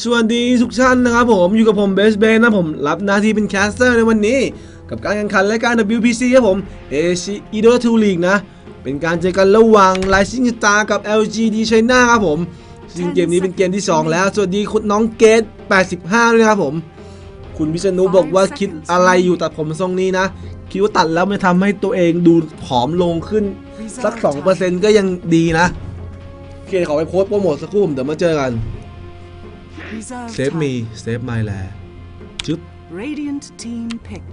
สวัสดีทุกท่านนะครับผมอยู่กับผมเบสเบนนะผมรับหน้าที่เป็นแคสเตอร์ในวันนี้ กับการแข่งขันรายการ WPC ครับผม AC e d o 2 League นะ เป็นการเจอกันระหว่าง Rising Star กับ LGD China ครับผมซึ่งเกมนี้เป็นเกมที่ 2 แล้ว สวัสดีคุณน้องเกต85ด้วยนะครับผม คุณพิษณุบอกว่าคิดอะไรอยู่ตัดผมทรงนี้นะ คิดว่าตัดแล้วมันทำให้ตัวเองดูผอมลงขึ้น สัก 2%ก็ยังดีนะ เคขอไปโพสต์โปรโมทสักครู่ผมเดี๋ยวมาเจอกัน Reserve เซฟมี time. เซฟไมแลจึ๊บ Radiant team pick.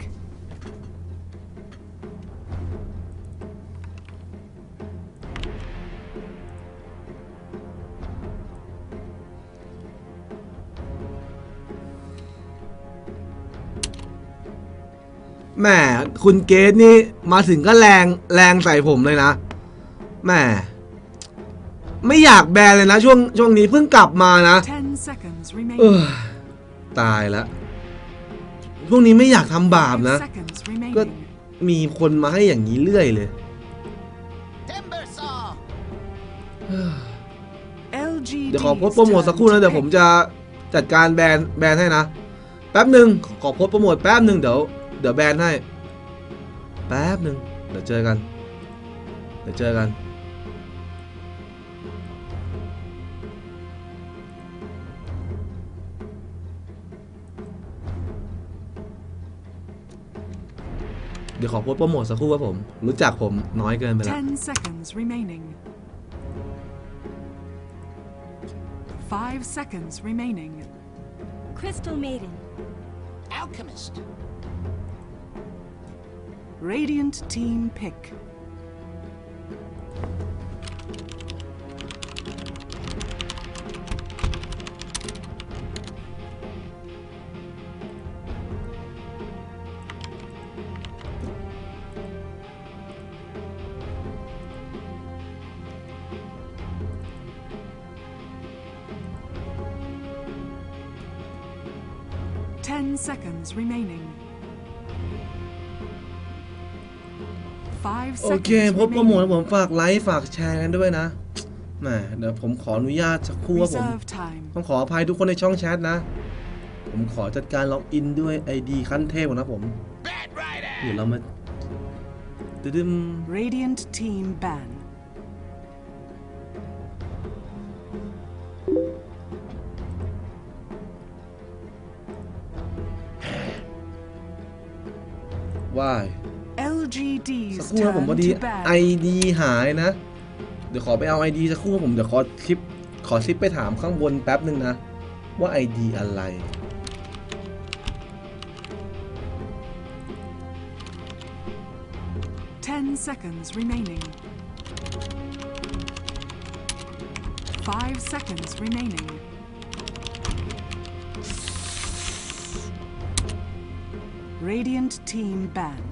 แหมคุณเกตนี่มาถึงก็แรงแรงใส่ผมเลยนะแหม ไม่อยากแบนเลยนะ ช่วงช่วงนี้เพิ่งกลับมานะ10 seconds เอ remaining. อตายแล้วช่วงนี้ไม่อยากทำบาป Five นะ seconds ก็ remaining. มีคนมาให้อย่างนี้เรื่อยเลย Timber saw. LGD เดี๋ยวขอโพสต์โปรโมทสักครู่นะเดี๋ยวผมจะจัดการแบนแบนให้นะ แป๊บหนึ่งขอโพสต์โปรโมทแป๊บหนึ่งเดี๋ยวเดี๋ยวแบนให้ แป๊บหนึ่งเดี๋ยวเจอกัน เดี๋ยวเจอกัน เดี๋ยวขอโพสต์โปรโมทสักครู่ครับผม รู้จักผมน้อยเกินไปแล้ว10 seconds remaining. 5 seconds remaining. Crystal Maiden. Alchemist. Radiant team pick. Ten seconds remaining. Five โอเค seconds พบโปรโมท remaining. ผมฝากไลค์ฝากแชร์กันด้วยนะแหมเดี๋ยวผมขออนุญาตสักครู่ครับผม Reserve time. ต้องขออภัยทุกคนในช่องแชทนะ ผมขอจัดการล็อกอินด้วย ID ขั้นเทพก่อนนะผม Bad rider. เดี๋ยวเรามาดึม Radiant team ban. ว่าย LGD's สักครู่นะผมพอ turn ดี to ban. ID หายนะ เดี๋ยวขอไปเอา ID สักครู่ครับผมเดี๋ยวขอคลิป ขอคลิปไปถามข้างบนแป๊บหนึ่งนะ ว่า ID อะไร Ten seconds remaining. Five seconds remaining. Radiant team ban.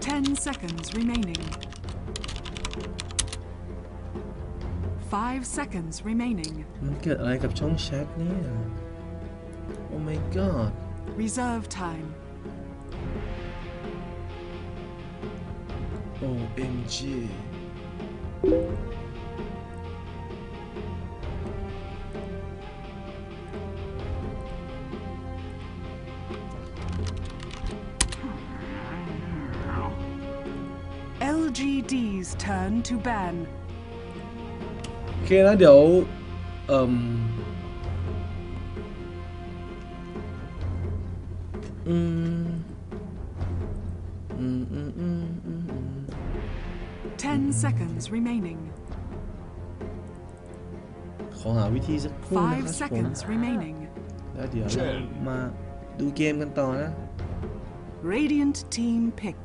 Ten seconds remaining. Five seconds remaining. มันเกิดอะไรกับช่องแชทเนี่ย โอ้ my god Reserve time. OMG LGD's turn to ban. โอเคนะเดี๋ยว เอ่มอืม seconds remaining. ขอหาวิธีสักครู่นะ Five ครับผม seconds remaining. แล้วเดี๋ยวเรามาดูเกมกันต่อนะ Radiant team pick.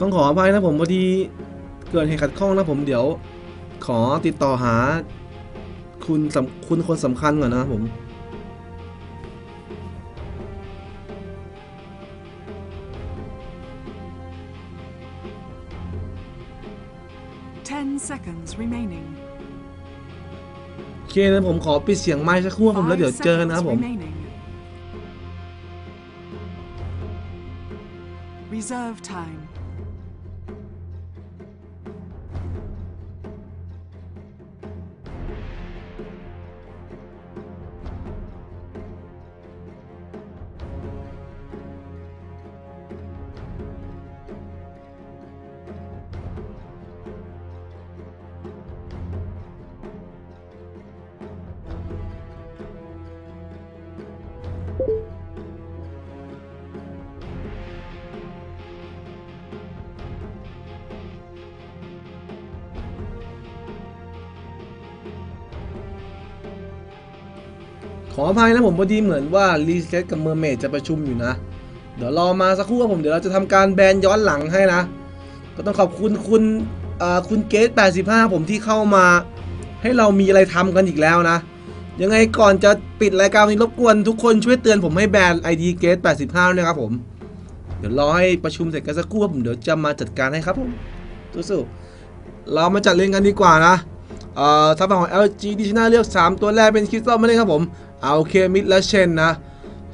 ต้องขออภัยนะผมพอดีเกิดเหตุขัดข้องนะผมเดี๋ยว ขอติดต่อหา คุณสำคุณคนสำคัญก่อนนะครับผม 10 seconds remaining. โอเคนะผมขอปิดเสียงไม้สักครู่ครับผมแล้ว Five เดี๋ยวเจอกันนะครับผม seconds remaining. Reserve time. ออภัยนะผมพอดีเหมือนว่ารีเซ็ตกับเมอร์เมดจะประชุมอยู่นะ เดี๋ยวรอมาสักครู่ครับผมเดี๋ยวเราจะทำการแบนย้อนหลังให้นะ ก็ต้องขอบคุณคุณเอ่อคุณเกต85 ผมที่เข้ามา ให้เรามีอะไรทำกันอีกแล้วนะ ยังไงก่อนจะปิดรายการนี้รบกวนทุกคนช่วยเตือนผมให้แบน ID เกต85ด้วยนะครับผม เดี๋ยวรอให้ประชุมเสร็จกันสักครู่ครับผมเดี๋ยวจะมาจัดการให้ครับผมสู้ๆเรามาจัดเรียงกันดีกว่านะเอ่อทางฝั่งของ LG ดิจินาเลือก 3 ตัวแรกเป็นคริสตัลไม่ได้ครับผม เอาเคมิดและเชนนะ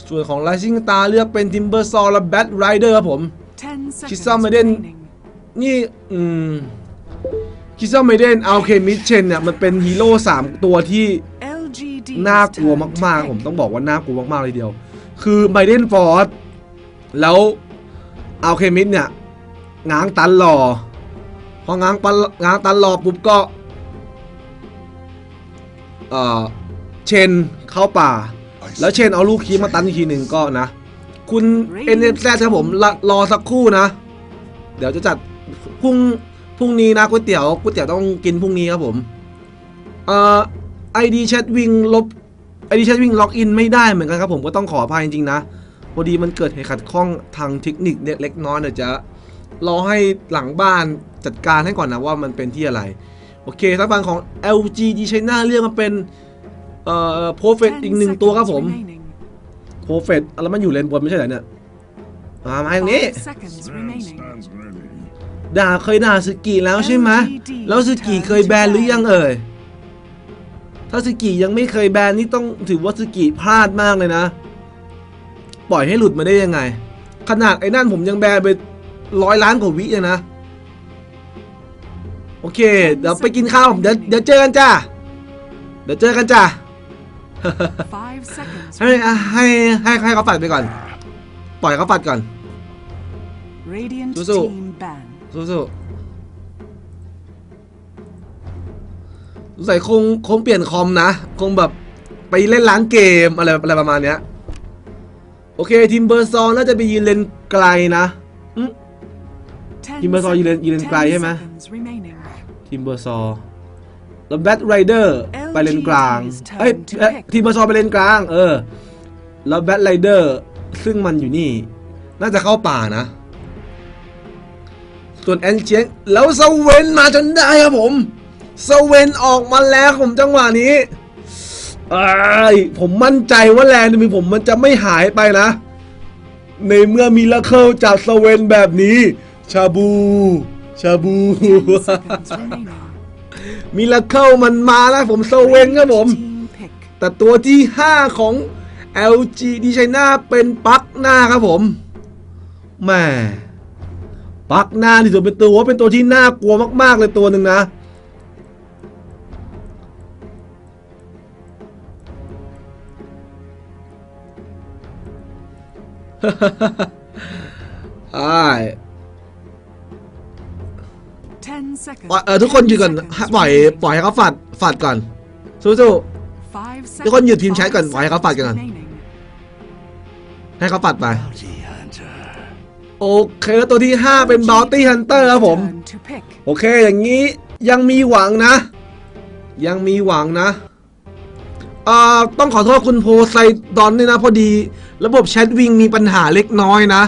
ส่วนของ Rising Star เลือกเป็น Timber Saw และ Bat Rider ครับผม10 Kiss seconds Maiden. remaining. นี่อืมคิซ m มเดนเอาเคมิดเชนเนี่ยมันเป็นฮีโร่3ตัวที่ LGD น่ากลัวมากๆ ผมต้องบอกว่าน่ากลัวมากๆเลยเดียว คือไบเดนฟอร์ดแล้วเอาเคมิดเนี่ยง้างตันหล่อพอง้างปันง้างตันหล่อปุ๊บก็เอ่อเชน เข้าป่า แล้วเชนเอาลูกคีมาตันอีกทีหนึ่งก็นะ คุณเอ็นเอฟแซครับผมรรอสักครู่นะ เดี๋ยวจะจัดพรุ่งพรุ่งนี้นะก๋วยเตี๋ยวก๋วยเตี๋ยวต้องกินพรุ่งนี้ครับผมเอ่อไอดีแชทวิงลบไอดีแชทวิงล็อกอินไม่ได้เหมือนกันครับผมก็ต้องขออภัยจริงๆนะพอดีมันเกิดเหตุขัดข้องทางเทคนิคเล็กน้อยเดี๋ยวจะรอให้หลังบ้านจัดการให้ก่อนนะว่ามันเป็นที่อะไร โอเคทางฝั่งของ LG D China เรียกมาเป็น อ่อโปรเฟต10อีกหนึ่งตัวครับผม seconds remaining. โปรเฟตแล้วมันอยู่เลนบนไม่ใช่เหรอเนี่ยมามาอย่างนี้ Five seconds remaining. ด่าเคยด่าสกิแล้วใช่ไหมแล้วสกิเคยแบนหรือยังเอ่ยถ้าสกิยังไม่เคยแบนนี่ต้องถือว่าสกิพลาดมากเลยนะ ปล่อยให้หลุดมาได้ยังไง ขนาดไอ้นั่นผมยังแบนไปร้อยล้านกว่าวิเลยนะ โอเค เดี๋ยวไปกินข้าวเดี๋ยวเดี๋ยวเจอกันจ้าเดี๋ยวเจอกันจ้า Five seconds. ให้ให้ให้ให้เขาปัดไปก่อน ปล่อยเขาปัดก่อน Radiant สู้ๆ team ban. สู้ๆสงสัยคงคงเปลี่ยนคอมนะ คงแบบไปเล่นร้านเกมอะไรอะไรประมาณเนี้ย โอเคทีมเบอร์ซองน่าจะไปยืนเลนไกลนะอืม10 Kim Basol ยืนเลนยืนเลนไกล10ใช่ไหม seconds remaining. ทีมเบอร์ซอ แล้วแบทไรเดอร์ไปเลนกลาง เอ้ยเอ้ยทีมเบอร์ซอไปเลนกลาง เออ แล้วแบทไรเดอร์ซึ่งมันอยู่นี่ น่าจะเข้าป่านะ ส่วนแอนเชียงแล้วสเวนมาจนได้ครับผมสเวนออกมาแล้วครับผมจังหวะนี้ไอ้ายผมมั่นใจว่าแลนด์มีผมมันจะไม่หายไปนะ ในเมื่อมีลัเคิลจากสเวนแบบนี้ ชาบู ชาบู10 seconds remaining. มิราเคิลมันมาแล้วผมสเวนครับผม แต่ตัวที่ 5 ของ LG d China เป็นปักหน้าครับผมแม่ปักหน้าที่สุดเป็นตัวเป็นตัวที่น่ากลัวมาก ๆ เลยตัวหนึ่งนะไอ้าย10 seconds. ปล่อยเออทุกคนหยุดก่อน10 seconds ปล่อย remaining. ปล่อยให้เขาฝัดฝัดก่อนสู้ๆ Five ทุกคน seconds. หยุดพิมพ์แชทก่อน Five ปล่อยให้เขาปัดกันก่อน seconds remaining. ให้เขาปัดไป โอเคแล้วตัวที่ 5 เป็น Bounty Hunter ครับผม Turn to pick. โอเคอย่างนี้ยังมีหวังนะ ยังมีหวังนะเอ่อต้องขอโทษคุณโพไซดอนด้วยนะ พอดี ระบบแชทวิงมีปัญหาเล็กน้อยนะ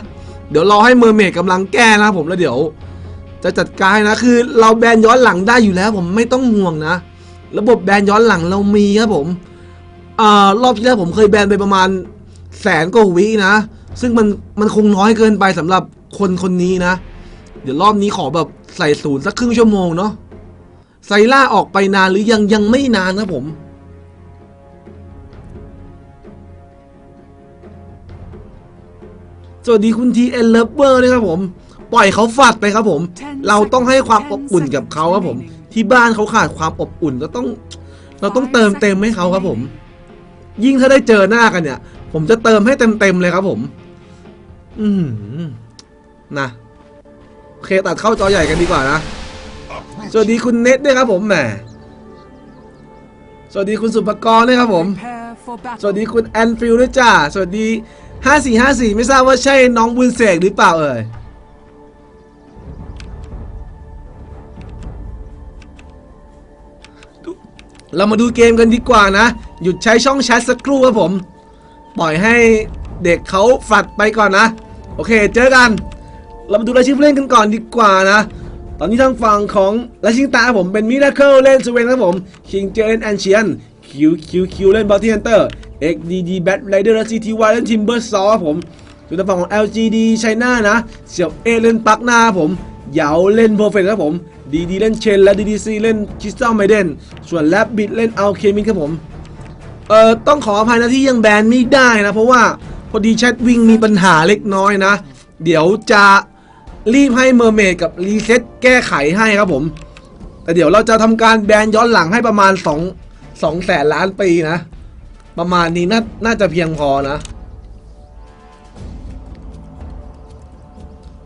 เดี๋ยวรอให้เมอร์เมดกำลังแก้นะครับผมแล้วเดี๋ยว จะจัดการนะคือเราแบนย้อนหลังได้อยู่แล้ว ผมไม่ต้องห่วงนะ ระบบแบนย้อนหลังเรามีครับผมเอ่อรอบที่แล้วผมเคยแบนไปประมาณแสนกว่าวินะ ซึ่งมันมันคงน้อยเกินไปสำหรับคนคนนี้นะ เดี๋ยวรอบนี้ขอแบบใส่ศูนย์สักครึ่งชั่วโมงเนาะไซล่าออกไปนานหรือยังยังไม่นานครับผม สวัสดีคุณทีเอ็นเลเวอร์ด้วยครับผม ปล่อยเขาฝัดไปครับผม เราต้องให้ความอบอุ่นกับเขาครับผม ที่บ้านเขาขาดความอบอุ่นก็ต้อง เราต้องเติมเต็มให้เขาครับผม ยิ่งถ้าได้เจอหน้ากันเนี่ย ผมจะเติมให้เต็มเต็มๆเลยครับผม อืมนะโอเคตัดเข้าจอใหญ่กันดีกว่านะ สวัสดีคุณเน็ตด้วยครับผมแหม สวัสดีคุณสุภกรด้วยครับผม Prepare for battle. สวัสดีคุณแอนฟิลด้วยจ้า สวัสดี 5454 ไม่ทราบว่าใช่น้องบุญเสกหรือเปล่าเอ่ย เรามาดูเกมกันดีกว่านะ หยุดใช้ช่องแชทสักครู่ครับผม ปล่อยให้เด็กเขาฝัดไปก่อนนะ โอเค เจอกัน เรามาดูรายชื่อผู้เล่นกันก่อนดีกว่านะ ตอนนี้ทางฝั่งของราชิงตาผมเป็นมิราเคิลเล่นสเวนครับผมคิงเจเล่นแอนเชียนคิวคิวคิวเล่นบอลที่ฮันเตอร์เอ็กดีดีแบทไรเดอร์ซีทีวเล่นทิมเบอร์ซอครับผมส่วนทางฝั่งของ LGD ไชน่านะ เสี่ยวเอเล่นปักหน้าผมเหยาเล่นโปรเฟสครับผม ดีดีเล่นเชนและดีดีซีเล่นคริสตัลไมเดนส่วนแลบบิดเล่นอัลเคมินครับผม เอ่อ ต้องขออภัยนะที่ยังแบนไม่ได้นะ เพราะว่าพอดีแชทวิ่งมีปัญหาเล็กน้อยนะ เดี๋ยวจะรีบให้เมอร์เมดกับรีเซ็ตแก้ไขให้ครับผม แต่เดี๋ยวเราจะทำการแบนย้อนหลังให้ประมาณ2 2แสนล้านปีนะ ประมาณนี้น่าน่าจะเพียงพอนะ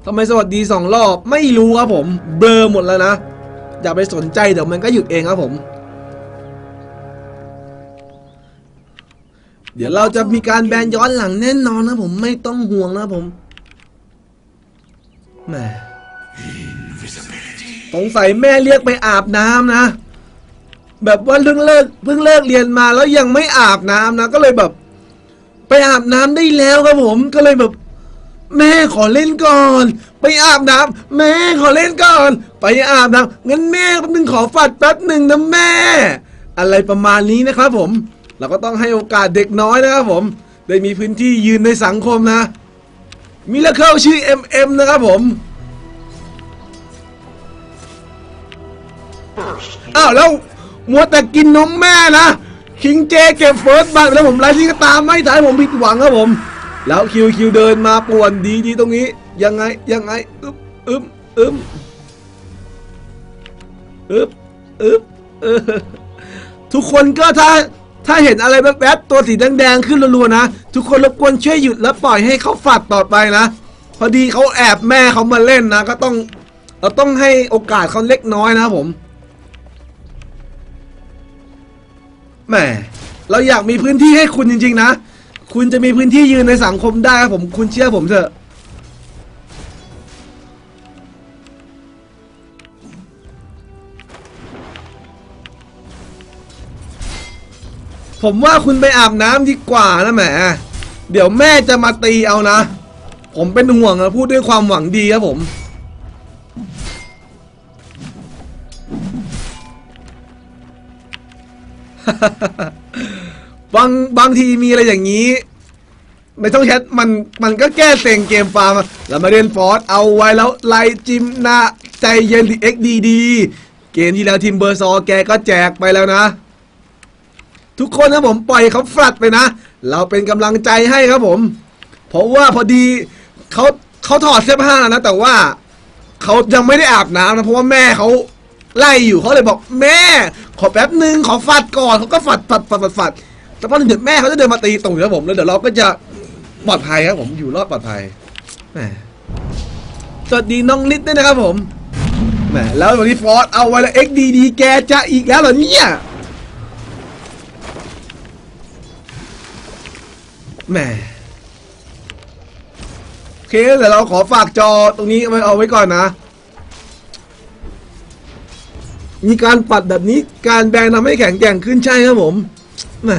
ทำไมสวัสดีสองรอบไม่รู้ครับผม เบลอหมดแล้วนะ อย่าไปสนใจเดี๋ยวมันก็หยุดเองครับผม เดี๋ยวเราจะมีการแบนย้อนหลังแน่นอนนะผมไม่ต้องห่วงนะผมแหม่สงสัยแม่เรียกไปอาบน้ำนะ แบบว่าเพิ่งเลิกเพิ่งเลิกเรียนมาแล้วยังไม่อาบน้ำนะ ก็เลยแบบ ไปอาบน้ำได้แล้วครับผมก็เลยแบบ แม่ขอเล่นก่อน ไปอาบน้ำแม่ขอเล่นก่อน ไปอาบน้ำงั้นแม่แป๊บนึงขอฝัดแป๊บหนึ่งนะแม่ อะไรประมาณนี้นะครับผม เราก็ต้องให้โอกาสเด็กน้อยนะครับผม ได้มีพื้นที่ยืนในสังคมนะมิลเคิลชื่อ MM นะครับผมอ้าวแล้วมัวแต่กินนมแม่นะคิงเจเก็บเฟิร์สบัตแล้วผมไรที่ก็ตามไม่ทายผมผิดหวังครับผม แล้วคิวคิวเดินมาป่วนดีดีตรงนี้ ยังไงยังไงอึ๊บอึ๊บอึ๊บอึ๊บอึ๊บทุกคนก็ถ้าถ้าเห็นอะไรแวบๆตัวสีแดงๆขึ้นรัวๆนะ ทุกคนรบกวนช่วยหยุดแล้วปล่อยให้เขาฝัดต่อไปนะ พอดีเขาแอบแม่เขามาเล่นนะ ก็ต้องเราต้องให้โอกาสเขาเล็กน้อยนะผมแหมเราอยากมีพื้นที่ให้คุณจริง ๆ นะ คุณจะมีพื้นที่ยืนในสังคมได้ครับผมคุณเชื่อผมเถอะ ผมว่าคุณไปอาบน้ำดีกว่านะแหม เดี๋ยวแม่จะมาตีเอานะ ผมเป็นห่วงนะพูดด้วยความหวังดีครับผม บางบางทีมีอะไรอย่างนี้ ในช่องแชทมันมันก็แก้เซ็งเกมฟาร์มแล้วมาเล่นฟอร์สเอาไว้แล้วไล่จิมหนาใจเย็นดีเอ็กดีดีเกมที่แล้วทีมเบอร์ซอแกก็แจกไปแล้วนะ ทุกคนนะผมปล่อยเขาฟลัดไปนะ เราเป็นกำลังใจให้ครับผม เพราะว่าพอดีเขาเขาถอดเสื้อผ้านะ แต่ว่าเขายังไม่ได้อาบน้ำนะเพราะว่าแม่เขาไล่อยู่เขาเลยบอกแม่ ขอแป๊บหนึ่งขอฝัดก่อนเขาก็ฝัดฝัดฝัดฝัดฝัด แต่พอถึงจุดแม่เขาจะเดินมาตีตูดครับผมแล้วเดี๋ยวเราก็จะปลอดภัยครับผมอยู่รอดปลอดภัยแหมสวัสดีน้องนิดด้วยนะครับผมแหมแล้ววันนี้ฟอร์ดเอาไว้แล้วเอ็กดีดีแกจะอีกแล้วเหรอเนี่ยแหมโอเคเดี๋ยวเราขอฝากจอตรงนี้ไว้เอาไว้ก่อนนะ มีการปัดแบบนี้การแบนทำให้แข็งแกร่งขึ้นใช่ครับผมแหม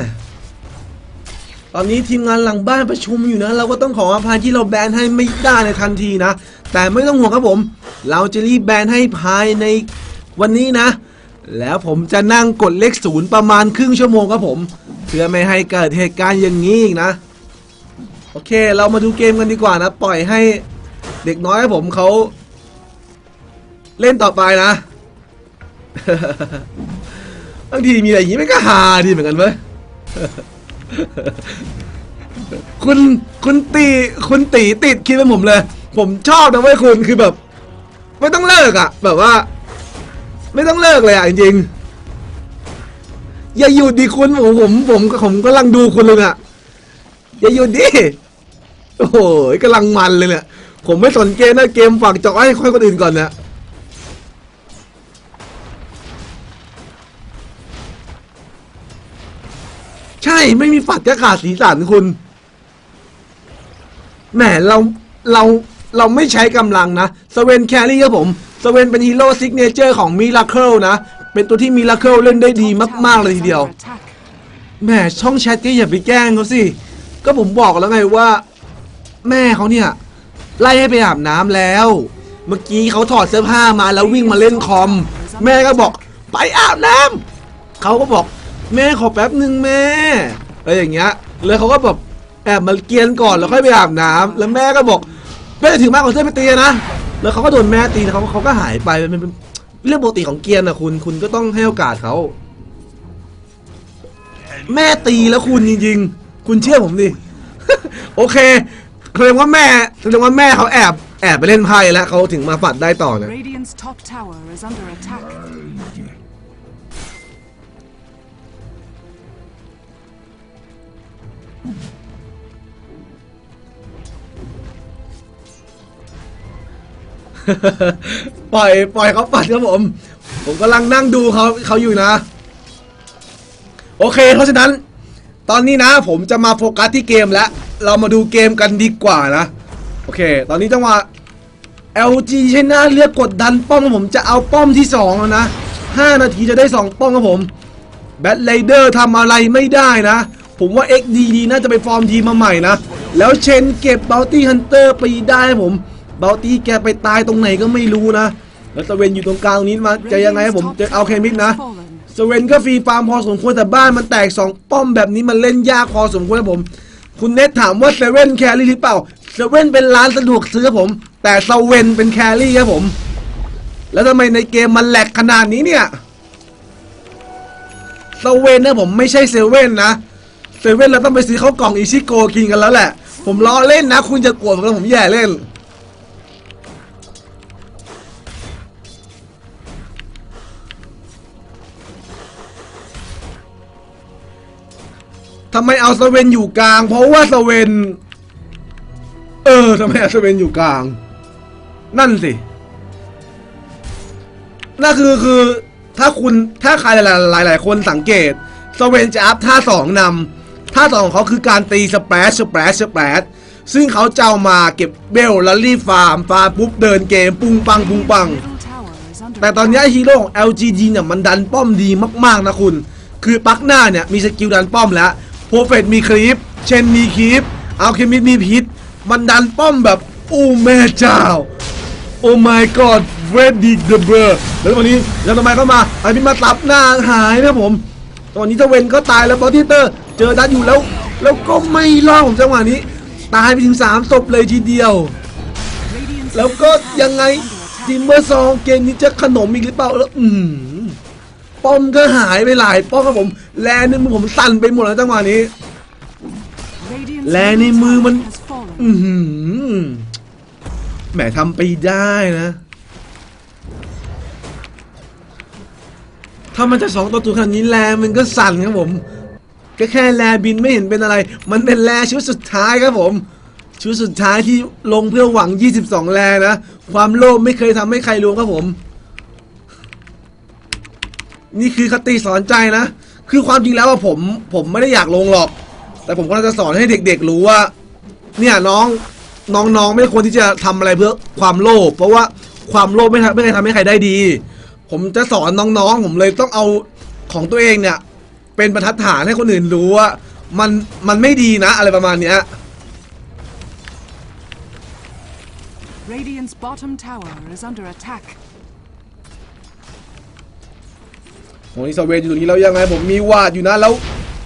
ตอนนี้ทีมงานหลังบ้านประชุมอยู่นะ เราก็ต้องขออภัยที่เราแบนให้ไม่ได้ในทันทีนะ แต่ไม่ต้องห่วงครับผม เราจะรีบแบนให้ภายในวันนี้นะ แล้วผมจะนั่งกดเลขศูนย์ประมาณครึ่งชั่วโมงครับผม เพื่อไม่ให้เกิดเหตุการณ์อย่างนี้อีกนะ โอเค เรามาดูเกมกันดีกว่านะ ปล่อยให้เด็กน้อยครับผมเขาเล่นต่อไปนะบางทีมีอะไรอย่างนี้มันก็ฮาดีเหมือนกันเว้ย คุณคุณตีคุณตีติดคิดเป็นผมเลย ผมชอบนะเว้ยคุณคือแบบ ไม่ต้องเลิกอะแบบว่า ไม่ต้องเลิกเลยอะจริงๆอย่าหยุดดิคุณผมผมผมผมกำลังดูคุณเลยอะอย่าหยุดดิโอ้โหกำลังมันเลยเนี่ยผมไม่สนเกมนะเกมฝากจอให้ค่อยคนอื่นก่อนเนะ ไม่มีฝัดก็ขาดสีสันคุณ แหมเราเราเราไม่ใช้กำลังนะสเวนแครี่ครับผมสเวนเป็นฮีโร่ซิกเนเจอร์ของมิราเคิลนะ เป็นตัวที่มิราเคิลเล่นได้ดีมากๆเลยทีเดียว แหมช่องแชทก็อย่าไปแกล้งเขาสิ ก็ผมบอกแล้วไงว่า แม่เขาเนี่ย ไล่ให้ไปอาบน้ำแล้ว เมื่อกี้เขาถอดเสื้อผ้ามาแล้ววิ่งมาเล่นคอม แม่ก็บอกไปอาบน้ำเขาก็บอก แม่ขอแป๊บหนึ่งแม่อะไรอย่างเงี้ยเลยเขาก็แบบแอบมาเกียนก่อนแล้วค่อยไปอาบน้ำแล้วแม่ก็บอกแม่ถึงมากกว่าเสื้อไปตีนะแล้วเขาก็โดนแม่ตีแล้วเขาเขาก็หายไปมันเป็นเรื่องปกติของเกียนนะคุณคุณก็ต้องให้โอกาสเขาแม่ตีแล้วคุณจริง ๆ คุณเชื่อผมดิโอเคแสดงว่าแม่แสดงว่าแม่เขาแอบแอบไปเล่นไพ่แล้วเขาถึงมาฝัดได้ต่อเนี่ย ปล่อยปล่อยเขาปัดครับผม ผมกำลังนั่งดูเขาเขาอยู่นะ โอเค เพราะฉะนั้น ตอนนี้นะ ผมจะมาโฟกัสที่เกมแล้ว เรามาดูเกมกันดีกว่านะ โอเค ตอนนี้จังหวะ LG ชนะเลือกกดดันป้อมผมจะเอาป้อมที่2แล้วนะ 5 นาทีจะได้ 2 ป้อมครับผมแบทไ i เดอร์ทำอะไรไม่ได้นะ ผมว่า XDD น่าจะไปฟอร์มทีมมาใหม่นะ แล้วเชนเก็บ Bounty Hunter ไปได้ผม Bounty แกไปตายตรงไหนก็ไม่รู้นะ แล้วตะเวนอยู่ตรงกลางนี้มาจะยังไงผมจะเอาเคมิดนะสเวนก็ฟรีฟาร์มพอสมควรแต่บ้านมันแตก 2 ป้อมแบบนี้มันเล่นยากพอสมควรผม คุณเนทถามว่าเซเว่นแครี่หรือเปล่าเซเว่นเป็นร้านสะดวกซื้อครับผม แต่เซเว่นเป็นแครี่ครับผม แล้วทำไมในเกมมันแหลกขนาดนี้เนี่ยเซเว่นนะผมไม่ใช่เซเว่นนะ เซเว่นเราต้องไปซื้อข้าวกล่องอิชิโกกินกันแล้วแหละ ผมล้อเล่นนะ คุณจะโกรธผมนะผมแย่เล่น ทำไมเอาสเวนอยู่กลาง เพราะว่าสเวน เออทำไมเอาสเวนอยู่กลาง นั่นสิ นั่นคือคือถ้าคุณถ้าใครหลายหลายหลายคนสังเกตสเวนจะอัพท่าสองนำ ท่าสอของเขาคือการตีสเปรชสเปรชสเปรชซึ่งเขาเจะเอามาเก็บเบลแล้วรีฟาร์มฟาร์มปุ๊บเดินเกมปุ้งปังปุ้งปัง แต่ตอนนี้ฮีโร่ของ LGG เนี่ยมันดันป้อมดีมากๆนะคุณ คือปักหน้าเนี่ยมีสกิลดันป้อมแล้วโปรเฟตมีคลิป เชนมีคลิปอัลเคมิดมีพิษ มันดันป้อมแบบโอ้แม่เจ้า โอ้ my god เวดดิกเดอะเบอร์แล้ววันนี้แล้วทำไมเข้ามาไอพี่มาตับหน้าหายนะผม ตอนนี้ถ้าเวนก็ตายแล้วบอสที่เตอร์ เจอดันอยู่แล้ว แล้วก็ไม่รอดผมจังหวะนี้ ตายไปถึง3ศพเลยทีเดียว แล้วก็ยังไงทีมเมอร์ซองเกมนี้จะขนมอีกหรือเปล่าแล้วอืมป้อมก็หายไปหลายป้อมครับผม แลในมือผมสั่นไปหมดแล้วจังหวะนี้ แลในมือมัน อือหือแหมทำไปได้นะถ้ามันจะสองตัวตัวขนาดนี้แลมันก็สั่นครับผม ก็แค่แลบินไม่เห็นเป็นอะไร มันเป็นแลชุดสุดท้ายครับผม ชุดสุดท้ายที่ลงเพื่อหวัง 22 แลนะ ความโลภไม่เคยทำให้ใครลวงครับผม นี่คือคติสอนใจนะ คือความจริงแล้วว่าผม ผมไม่ได้อยากลงหรอก แต่ผมก็จะสอนให้เด็ก ๆ รู้ว่า เนี่ยน้องน้องๆ ไม่ควรที่จะทำอะไรเพื่อความโลภเพราะว่าความโลภไม่ไม่เคยทำให้ใครได้ดี ผมจะสอนน้องๆ ผมเลยต้องเอาของตัวเองเนี่ย เป็นบรรทัดฐานให้คนอื่นรู้ว่ามันมันไม่ดีนะอะไรประมาณเนี้ย Radiant's bottom tower is under attack. โอ้ยสเวนอยู่ตรงนี้แล้วยังไงผมมีวาดอยู่นะแล้ว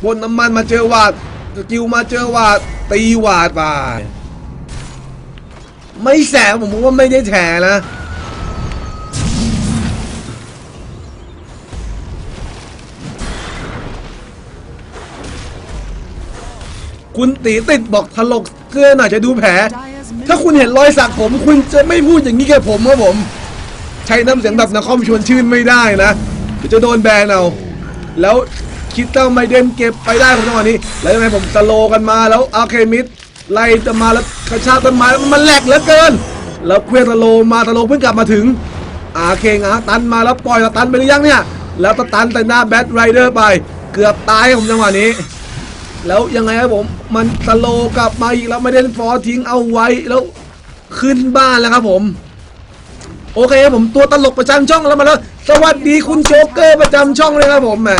บนน้ำมันมาเจอวาดสกิลมาเจอวาดตีวาดไปไม่แสงผมว่าไม่ได้แฉนะ คุณตีติดบอกถลกเสื้อหน่อยจะดูแผล ถ้าคุณเห็นรอยสักผม คุณจะไม่พูดอย่างนี้กับผมครับผม ใช้น้ำเสียงแบบนครชวนชื่นไม่ได้นะจะโดนแบนเอา แล้วคิดเตอร์ไมเดนเก็บไปได้ของจังหวะนี้ แล้วยังไงผมสโลกันมาแล้วอาร์เคมิดไล่จะมาแล้วกระชากต้นไม้แล้วมันแหลกเหลือเกิน แล้วเคลื่อนสโลมาสโลเพิ่งกลับมาถึง อาเคงอาตันมาแล้วปล่อยตันไปหรือยังเนี่ย แล้วตันแต่หน้าแบทไรเดอร์ไป เกือบตายผมจังหวะนี้ แล้วยังไงครับผม มันสโลกลับมาอีกแล้วไม่ได้ฟอทิ้งเอาไว้แล้วขึ้นบ้านแล้วครับผม โอเคครับผมตัวตลกประจำช่องแล้วมาแล้ว สวัสดีคุณโจ๊กเกอร์ประจำช่องเลยครับผมแหม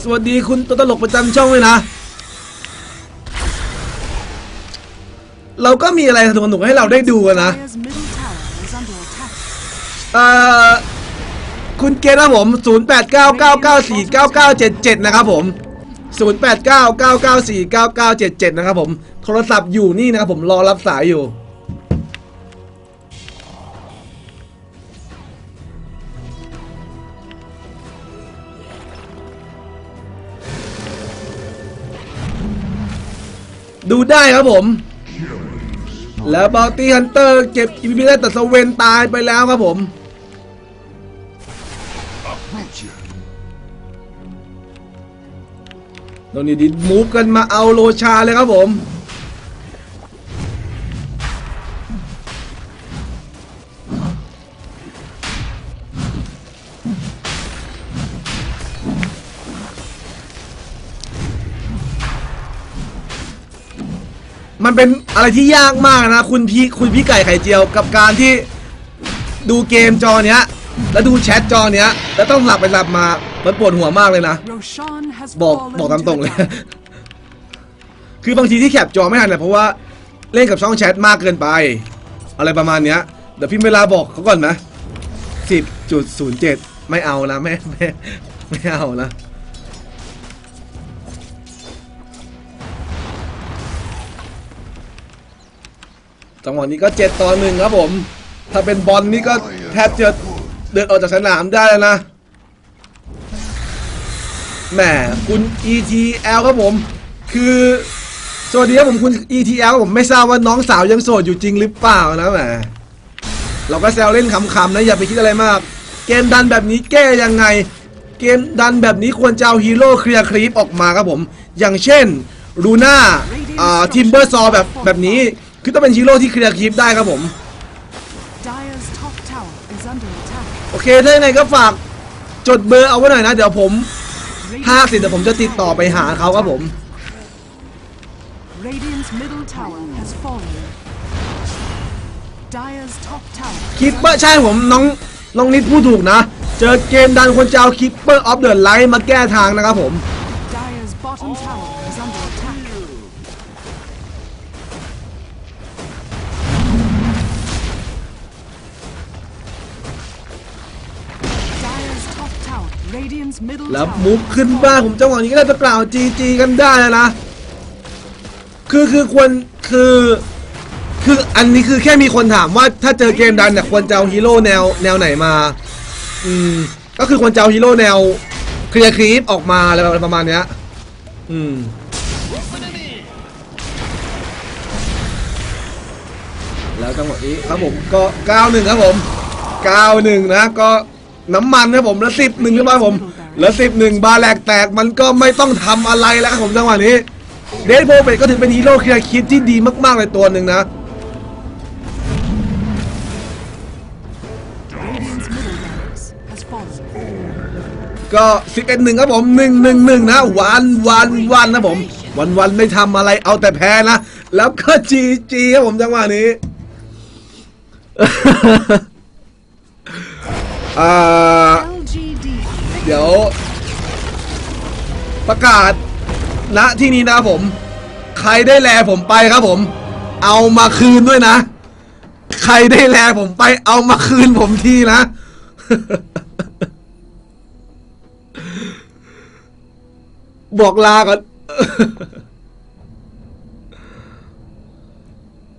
สวัสดีคุณตัวตลกประจำช่องเลยนะ เราก็มีอะไรสนุกๆให้เราได้ดูกันนะเอ่อคุณเกณฑ์นะผม 0899949977 นะครับผม 0899949977 นะครับผมโทรศัพท์อยู่นี่นะครับผมรอรับสายอยู่ ดูได้ครับผม แล้วบ o ลตี้ฮันเตอร์เก็บอีพีได้แต่สเวนตายไปแล้วครับผม ตรงนี้ดิมูฟกันมาเอาโลชาเลยครับผมมันเป็นอะไรที่ยากมากนะ คุณพี่คุณพี่ไก่ไข่เจียวกับการที่ดูเกมจอเนี้ย แล้วดูแชทจอเนี้ย แล้วต้องหลับไปหลับมา มันปวดหัวมากเลยนะ Roshan has บอก fallen บอกตาม to ตรง the เลย tower. คือบางทีที่แคปจอไม่ทันเนี่ยเพราะว่าเล่นกับช่องแชทมากเกินไป อะไรประมาณเนี้ยเดี๋ยวพี่เวลาบอกเขาก่อนนะสิบจุดศูนย์เจ็ดไม่เอานะไม่ไม่ไม่เอานะจังหวะนี้ก็เจ็ดต่อหนึ่งครับผม ถ้าเป็นบอลนี่ก็แทบจะเดินออกจากสนามได้แล้วนะ แหมคุณ ETL ครับผม คือ สวัสดีครับผมคุณ ETL ครับผมไม่ทราบว่าน้องสาวยังโสดอยู่จริงหรือเปล่านะแหมเราก็แซวเล่นขำๆนะอย่าไปคิดอะไรมาก เกมดันแบบนี้แก้ยังไง เกมดันแบบนี้ควรจะเอาฮีโร่เคลียร์ครีปออกมาครับผม อย่างเช่นลูน่าอ่าทิมเบอร์ซอแบบแบบนี้ คือต้องเป็นฮีโร่ที่เคลียร์ครีปได้ครับผม Dyer's top tower is under attack. โอเคถ้ายังไงก็ฝากจดเบอร์เอาไว้หน่อยนะ เดี๋ยวผม Radiant's ห้าสิบเดี๋ยวผมจะติดต่อไปหาเขาครับผม Radiant's middle tower has fallen. Dyer's top tower. คิปเปอร์ใช่ผมน้องน้องนิดพูดถูกนะ เจอเกมดันคนจะเอาคิปเปอร์ออฟเดอะไลท์มาแก้ทางนะครับผม Dyer's bottom tower is under attack. แล้ว tower. มุกขึ้นบ้านผมจังหวะนี้ก็ได้จะกล่าวจีจีกันได้แล้วนะ คือคือควรคือ คืออันนี้คือแค่มีคนถามว่าถ้าเจอเกมดันเนี่ยควรจะเอาฮีโร่แนวแนวไหนมา อืม ก็คือควรจะเอาฮีโร่แนวเคลียร์ครีปออกมาอะไรประมาณเนี้ย อืมแล้วจังหวะนี้ครับผมก็ 91 ครับผม 91 นะก็ น้ำมันครับผมแล้วสิบหนึ่งครับผม แล้วสิบหนึ่งบาแหลกแตกมันก็ไม่ต้องทำอะไรแล้วครับผมจังหวะนี้ เดดโบเบตก็ถือเป็นฮีโร่เคลียร์คิดที่ดีมากๆเลยตัวหนึ่งนะ Radiant's middle barracks has fallen. ก็ 11หนึ่งครับผม 1 1 1 นะ วันวันวันนะผม วันวันไม่ทำอะไรเอาแต่แพ้นะ แล้วก็จีจีครับผมจังหวะนี้ อ่า เดี๋ยว ประกาศณที่นี้นะครับผม ใครได้แลผมไปครับผม เอามาคืนด้วยนะ ใครได้แลผมไป เอามาคืนผมทีนะ บอกลาก่อน